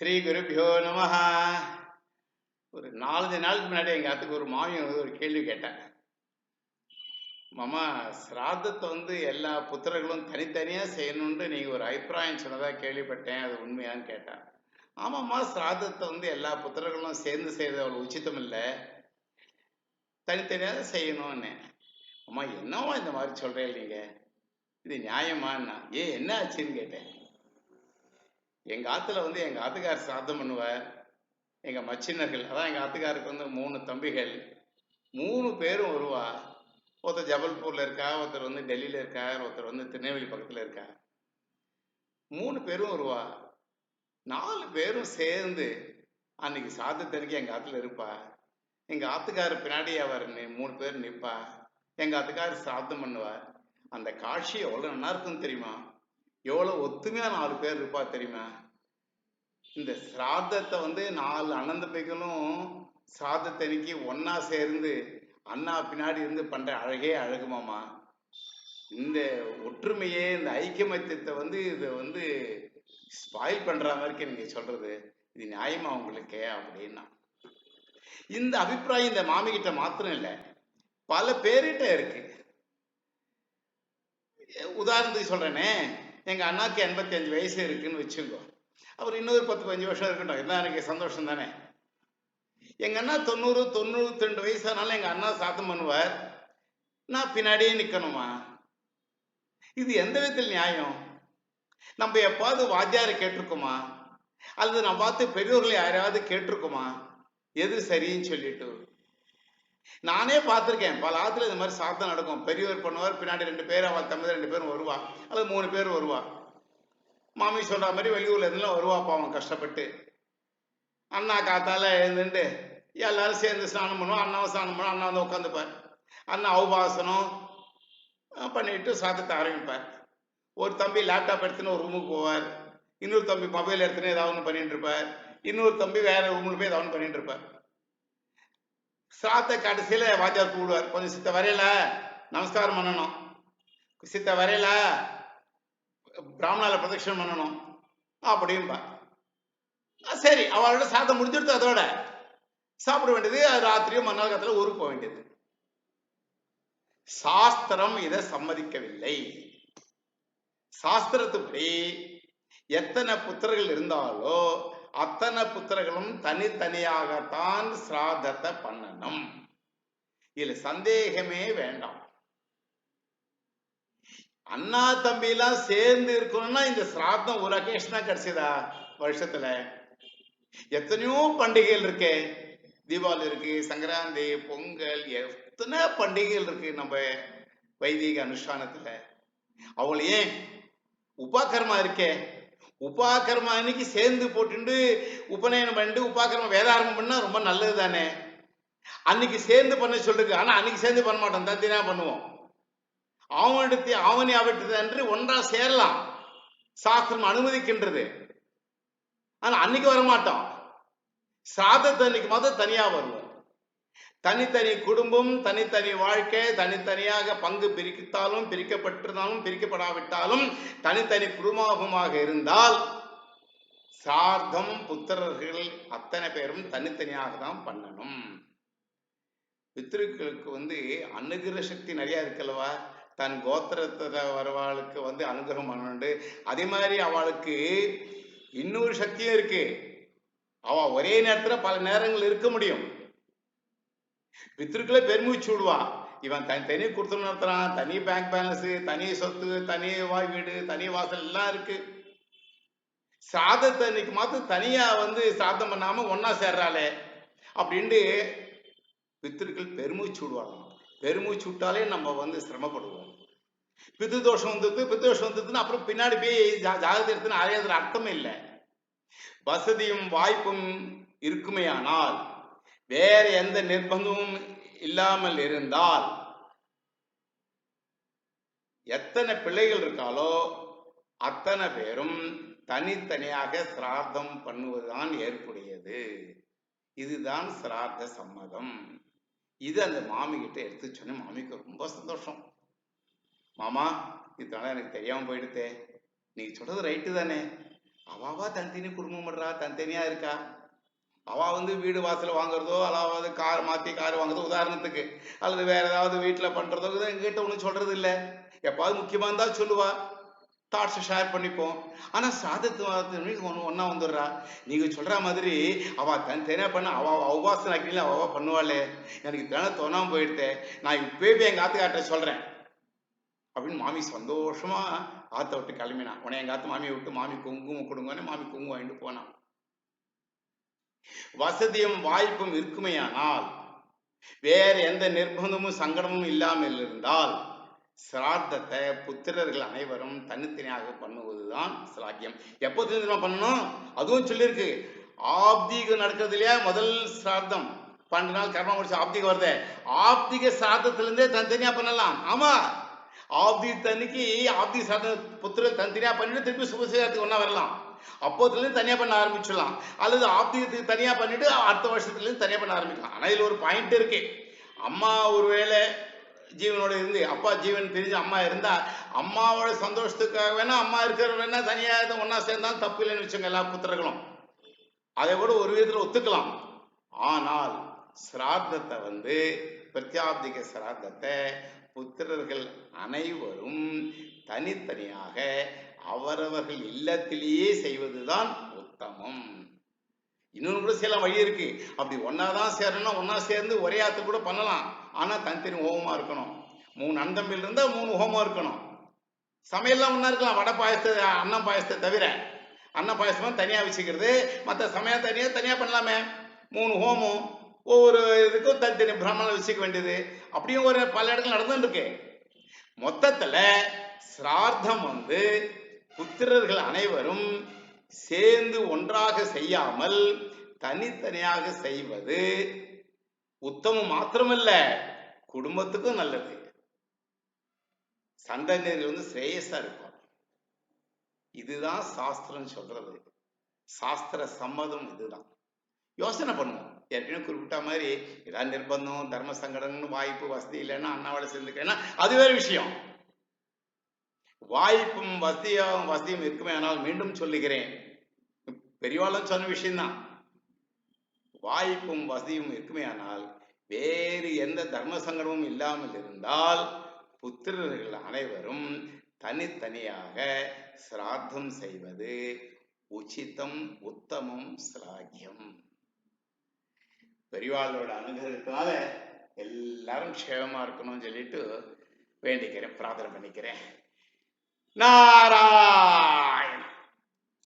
ஸ்ரீ குருபியோ நம ஒரு நாலஞ்சு நாளுக்கு முன்னாடி எங்கள் அத்துக்கு ஒரு மாமியம் வந்து ஒரு கேள்வி கேட்டேன் மாமா சிராதத்தை வந்து எல்லா புத்திரர்களும் தனித்தனியாக செய்யணுன்ட்டு நீங்கள் ஒரு அபிப்பிராயம் சொன்னதாக கேள்விப்பட்டேன் அது உண்மையான்னு கேட்டேன் ஆமாம்மா சிராதத்தை வந்து எல்லா புத்திரர்களும் சேர்ந்து செய்யறது அவ்வளோ உச்சிதம் இல்லை. தனித்தனியாக செய்யணும்னு. அம்மா என்னம்மா இந்த மாதிரி சொல்கிறேன் நீங்கள் இது நியாயமான்னா? ஏன் என்ன ஆச்சுன்னு கேட்டேன். எங்க ஆத்துல வந்து எங்க ஆத்துக்கார் சாதம் பண்ணுவார். எங்க மச்சினர்கள் அதான் எங்க ஆத்துக்காருக்கு வந்து மூணு தம்பிகள். மூணு பேரும் வருவா. ஒருத்தர் ஜபல்பூர்ல இருக்கா ஒருத்தர் வந்து டெல்லியில இருக்கார் ஒருத்தர் வந்து திருநெல்வேலி பக்கத்துல இருக்கா மூணு பேரும் வருவா. நாலு பேரும் சேர்ந்து அன்னைக்கு சாதத்தன்னைக்கு எங்க ஆத்துல இருப்பா. எங்க ஆத்துக்காரு பின்னாடி அவர் மூணு பேர் நிற்பா எங்க ஆத்துக்காரு சாதம் பண்ணுவார். அந்த காட்சி எவ்வளவு நல்லா இருக்குன்னு தெரியுமா? எவ்வளவு ஒத்துமையா நாலு பேர் இருப்பா தெரியுமா? இந்த சிராதத்தை வந்து நாலு அனந்த பைகளும் சிராதத்தன்னைக்கு ஒன்னா சேர்ந்து அண்ணா பின்னாடி இருந்து பண்ற அழகே அழகுமாமா இந்த ஒற்றுமையே இந்த ஐக்கியமத்தியத்தை வந்து இதை வந்து ஸ்பாயில் பண்ற மாதிரி நீங்க சொல்றது இது நியாயமா உங்களுக்கு அப்படின்னா. இந்த அபிப்பிராயம் இந்த மாமி கிட்ட மாத்திரம் இல்லை பல பேர்கிட்ட இருக்கு. உதாரணத்துக்கு சொல்றேனே எங்க அண்ணாக்கு எண்பத்தி அஞ்சு வயசு இருக்குன்னு வச்சுக்கோ. அவர் இன்னொரு பத்து பதினஞ்சு வருஷம் இருக்கட்டும். இதான் எனக்கு சந்தோஷம் தானே. எங்க அண்ணா தொண்ணூறு தொண்ணூத்தி ரெண்டு வயசானாலும் எங்க அண்ணா சாத்தம் பண்ணுவார். நான் பின்னாடியே நிக்கணுமா? இது எந்த விதத்தில் நியாயம்? நம்ம எப்பாவது வாத்தியாரை கேட்டிருக்கோமா? அல்லது நான் பார்த்து பெரியோர்களை யாரையாவது கேட்டிருக்கோமா? எது சரின்னு சொல்லிட்டு. நானே பார்த்திருக்கேன். பல ஆத்துல இந்த மாதிரி சாத்தம் நடக்கும். பெரியவர் பண்ணுவார் பின்னாடி ரெண்டு பேர் அவள் தம்பி ரெண்டு பேரும் வருவா. அல்லது மூணு பேர் வருவா. மாமி சொல்ற மாதிரி வெளியூர்ல இருந்துலாம் வருவா அவன் கஷ்டப்பட்டு. அண்ணா காத்தால எழுந்துட்டு எல்லாரும் சேர்ந்து ஸ்நானம் பண்ணுவோம். அண்ணாவும் ஸ்நானம் பண்ணுவோம் அண்ணா வந்து உட்காந்துப்பார் அண்ணா அவுபாசனம் பண்ணிட்டு சாத்தத்தை ஆரம்பிப்பார். ஒரு தம்பி லேப்டாப் எடுத்துன்னு ஒரு ரூமுக்கு போவார். இன்னொரு தம்பி மொபைல் எடுத்துன்னு ஏதாவது ஒன்று பண்ணிட்டு இருப்பார். இன்னொரு தம்பி வேற ரூமில் போய் ஏதாவது ஒன்று பண்ணிட்டு இருப்பார். சாத்த கடைசியில் வாத்தியார் கூடுவார் கொஞ்சம் சித்த வரையில. நமஸ்காரம் பண்ணணும். சித்த வரையில. பிராமணால பிரதட்சணம் பண்ணணும். அப்படின்பா சரி அவளோட சாதம் முடிஞ்சிடுத்து அதோட. சாப்பிட வேண்டியது ராத்திரியும் மறுநாள் காலத்துல ஊருக்கு போக வேண்டியது. சாஸ்திரம் இதை சம்மதிக்கவில்லை. சாஸ்திரத்துப்படி எத்தனை புத்திரர்கள் இருந்தாலோ அத்தனை புத்திரர்களும் தனித்தனியாகத்தான் சிராதத்தை பண்ணணும். இதுல சந்தேகமே வேண்டாம். அண்ணா தம்பி எல்லாம் சேர்ந்து இருக்கணும்னா இந்த சிராதம் ஒரு அகேஷனா கிடைச்சதா? வருஷத்துல. எத்தனையோ பண்டிகைகள் இருக்கு. தீபாவளி இருக்கு சங்கராந்தி பொங்கல் எத்தனை பண்டிகைகள் இருக்கு நம்ம வைதிக அனுஷ்டானத்துல. அவள் ஏன் உபாகர்மா இருக்கே? உபாகர்மா அன்னைக்கு சேர்ந்து போட்டுண்டு உபநயனம் பண்ணிட்டு உபாகர்மா வேதாரம்பம் பண்ணா ரொம்ப நல்லது தானே அன்னைக்கு சேர்ந்து பண்ண சொல்லிருக்கு ஆனா அன்னைக்கு சேர்ந்து பண்ண மாட்டோம். தத்தினா பண்ணுவோம். ஆவணத்தை ஆவணி அவற்றது என்று ஒன்றா சேரலாம். சாஸ்திரம் அனுமதிக்கின்றது. ஆனா அன்னைக்கு வர மாட்டோம் சாதத்தை அன்னைக்கு மாதம் தனியா வருவோம். தனித்தனி குடும்பம் தனித்தனி வாழ்க்கை தனித்தனியாக பங்கு பிரித்தாலும் பிரிக்கப்பட்டிருந்தாலும் பிரிக்கப்படாவிட்டாலும் தனித்தனி குடும்பமாக இருந்தால் சார்த்தம் புத்திரர்கள் அத்தனை பேரும் தனித்தனியாக தான் பண்ணணும். பித்ருக்களுக்கு வந்து அனுகிரக சக்தி நிறைய இருக்கல்லவா? தன் கோத்திரத்துல வரவாளுக்கு வந்து அனுகிரகம் பண்ணணுண்டு. அதே மாதிரி அவளுக்கு இன்னொரு சக்தியும் இருக்கு. அவ ஒரே நேரத்துல பல நேரங்கள் இருக்க முடியும். பித்ருக்களை பெருமூச்சு விடுவா. இவன் தனி தனி கொடுத்து நடத்துறான். தனி பேங்க் பேலன்ஸ் தனி சொத்து தனி வாய் வீடு தனி வாசல் எல்லாம் இருக்கு. சாதத்தை இன்னைக்கு மாத்திரம் தனியா வந்து சாதம் பண்ணாம ஒன்னா சேர்றாளே. அப்படின்ட்டு பித்திருக்கள் பெருமூச்சு விடுவாங்க. பெருமூச்சு விட்டாலே நம்ம வந்து சிரமப்படுவோம். பித்து தோஷம் வந்தது பித்து தோஷம் வந்ததுன்னு அப்புறம் பின்னாடி போய் ஜா- எடுத்துன்னு அலையாதுல அர்த்தம் இல்லை. வசதியும் வாய்ப்பும் இருக்குமே ஆனால் வேற எந்த நிர்பந்தமும் இல்லாமல் இருந்தால் எத்தனை பிள்ளைகள் இருக்காலோ அத்தனை பேரும் தனித்தனியாக சிரார்த்தம் பண்ணுவதுதான் ஏற்புடையது. இதுதான் சிரார்த்த சம்மதம். இது அந்த மாமி கிட்ட எடுத்து சொன்னேன். மாமிக்கு ரொம்ப சந்தோஷம். மாமா இதனால எனக்கு தெரியாம போயிடுதே நீங்க சொல்றது ரைட்டு தானே. அவாவா தனித்தனி குடும்பம் பண்றா? தனித்தனியா இருக்கா? அவா வந்து வீடு வாசல் வாங்குறதோ அதாவது கார் மாத்தி கார் வாங்குறதோ உதாரணத்துக்கு. அல்லது வேற ஏதாவது வீட்டுல பண்றதோ எங்கிட்ட எங்ககிட்ட ஒண்ணும் சொல்றது இல்ல எப்பாவது முக்கியமா இருந்தா சொல்லுவா. தாட்ஸை ஷேர் பண்ணிப்போம். ஆனால் சாதத்து ஒன்று ஒன்றா வந்துடுறா. நீங்கள் சொல்கிற மாதிரி அவ தன் தனியாக பண்ண அவ அவ்வாசம் உபாசன அவள் பண்ணுவாளே. எனக்கு தினம் தோணாமல் போயிடுத்தே நான் இப்போயே போய் எங்க சொல்கிறேன் அப்படின்னு மாமி சந்தோஷமா ஆத்த விட்டு கிளம்பினான் உன்னை எங்கள் ஆத்து மாமியை விட்டு மாமி குங்குமம் கொடுங்கன்னு மாமி குங்குமம் வாங்கிட்டு போனான் வசதியும் வாய்ப்பும் இருக்குமையானால் வேற எந்த நிர்பந்தமும் சங்கடமும் இல்லாமல் இருந்தால் சிரார்த்தத்தை புத்திரர்கள் அனைவரும் தனித்தனியாக பண்ணுவதுதான் சிராக்கியம் எப்போ தனித்தனியா பண்ணணும்? அதுவும் சொல்லியிருக்கு. ஆப்தீகம் நடக்கிறது இல்லையா முதல் சிரார்த்தம். பன்னெண்டு நாள் கர்மம் முடிச்சு ஆப்திகம் வருது. ஆப்திக சிரார்த்தத்திலிருந்தே தனித்தனியா பண்ணலாம். ஆமா. ஆப்தி தனிக்கு ஆப்தி சாதம் புத்திர தனித்தனியா பண்ணிட்டு திருப்பி சுபசேகரத்துக்கு ஒண்ணா வரலாம். அப்போதுலேருந்து தனியாக தனியா பண்ண ஆரம்பிச்சிடலாம். அல்லது ஆப்திகத்துக்கு தனியா பண்ணிட்டு அடுத்த வருஷத்துல இருந்து தனியா பண்ண ஆரம்பிக்கலாம். ஆனா இதுல ஒரு பாயிண்ட் இருக்கு. அம்மா ஒருவேளை ஜீவனோட இருந்து அப்பா ஜீவன் பிரிஞ்சு அம்மா இருந்தா அம்மாவோட சந்தோஷத்துக்காக வேணா அம்மா இருக்கிற வேணா தனியா இருந்து ஒன்னா சேர்ந்தாலும் தப்பு இல்லைன்னு வச்சுங்க எல்லா புத்திரர்களும். அதை கூட ஒரு விதத்துல ஒத்துக்கலாம். ஆனால் சிராத்தத்தை வந்து பிரத்யாப்திக சிராத்தத்தை புத்திரர்கள் அனைவரும் தனித்தனியாக அவரவர்கள் இல்லத்திலேயே செய்வதுதான் உத்தமம். இன்னொன்று கூட சில வழி இருக்கு. அப்படி ஒன்னாதான் சேரணும்னா ஒன்னா சேர்ந்து ஒரே ஆத்து கூட பண்ணலாம். ஆனா தனித்தனி ஹோமமா இருக்கணும். மூணு அந்தம்பில் இருந்தா மூணு ஹோமம் இருக்கணும். சமையல்லாம் ஒன்றா இருக்கலாம். வடை பாயசத்தை அன்னம் பாயசத்தை தவிர. அன்ன பாயசமா தனியா வச்சுக்கிறது. மற்ற சமயம் தனியா தனியா பண்ணலாமே. மூணு ஹோமம். ஒவ்வொரு இதுக்கும் தனித்தனி பிராமணம் வச்சுக்க வேண்டியது. அப்படியும் ஒரு பல இடங்கள் நடந்துருக்கு மொத்தத்தில் மொத்தத்துல சிரார்த்தம் வந்து புத்திரர்கள் அனைவரும் சேர்ந்து ஒன்றாக செய்யாமல் தனித்தனியாக செய்வது உத்தமம் மாத்திரமல்ல. குடும்பத்துக்கும் நல்லது. சந்ததியர்கள் வந்து ஸ்ரேயஸா இருக்கும் இதுதான் சாஸ்திரம் சொல்றது. சாஸ்திர சம்மதம் இதுதான். யோசனை பண்ணுவோம். ஏற்கனவே குறிப்பிட்ட மாதிரி ஏதாவது நிர்பந்தம் தர்ம சங்கடம்னு வாய்ப்பு வசதி இல்லைன்னா அண்ணாவோட சேர்ந்துக்கன்னா அது வேற விஷயம். வாய்ப்பும் வசதியும் வசதியும் இருக்குமே ஆனால் மீண்டும் சொல்லுகிறேன். பெரியவாளும் சொன்ன விஷயம்தான் வாய்ப்பும் வசதியும் இருக்குமே ஆனால் வேறு எந்த தர்ம சங்கடமும் இல்லாமல் இருந்தால் புத்திரர்கள் அனைவரும் தனித்தனியாக சிராத்தம் செய்வது உச்சிதம் உத்தமம் சிராகியம் பெரியவாளோட அனுகிரகத்தினால எல்லாரும் க்ஷேமமா இருக்கணும்னு சொல்லிட்டு வேண்டிக்கிறேன் பிரார்த்தனை பண்ணிக்கிறேன். நாராயண